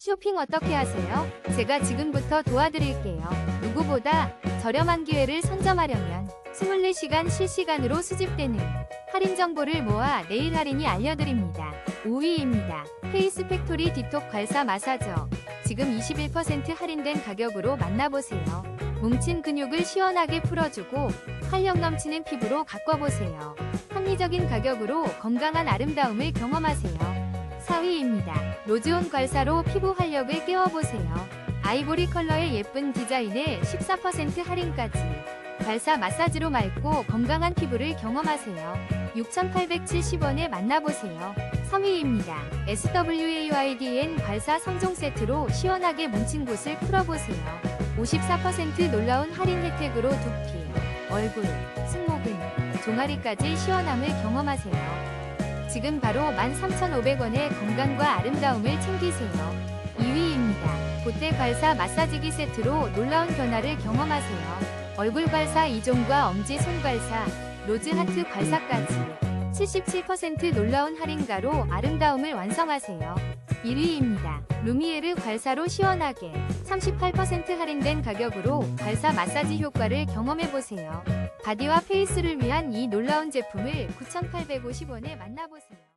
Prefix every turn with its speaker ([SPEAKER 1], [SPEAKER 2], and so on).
[SPEAKER 1] 쇼핑 어떻게 하세요? 제가 지금부터 도와드릴게요. 누구보다 저렴한 기회를 선점하려면 24시간 실시간으로 수집되는 할인 정보를 모아 내일 할인이 알려드립니다. 5위입니다. 페이스 팩토리 딥톡 괄사 마사저. 지금 21% 할인된 가격으로 만나보세요. 뭉친 근육을 시원하게 풀어주고 활력 넘치는 피부로 가꿔보세요. 합리적인 가격으로 건강한 아름다움을 경험하세요. 4위입니다. 로즈온 괄사로 피부 활력을 깨워보세요. 아이보리 컬러의 예쁜 디자인에 14% 할인까지. 괄사 마사지로 맑고 건강한 피부를 경험하세요. 6,870원에 만나보세요. 3위입니다. SWAYDN 괄사 3종 세트로 시원하게 뭉친 곳을 풀어보세요. 54% 놀라운 할인 혜택으로 두피, 얼굴, 승모근, 종아리까지 시원함을 경험하세요. 지금 바로 13,500원의 건강과 아름다움을 챙기세요. 2위입니다. 보태 괄사 마사지기 세트로 놀라운 변화를 경험하세요. 얼굴 괄사 2종과 엄지 손 괄사, 로즈 하트 괄사까지 77% 놀라운 할인가로 아름다움을 완성하세요. 1위입니다. 루미에르 괄사로 시원하게 38% 할인된 가격으로 괄사 마사지 효과를 경험해보세요. 바디와 페이스를 위한 이 놀라운 제품을 9,850원에 만나보세요.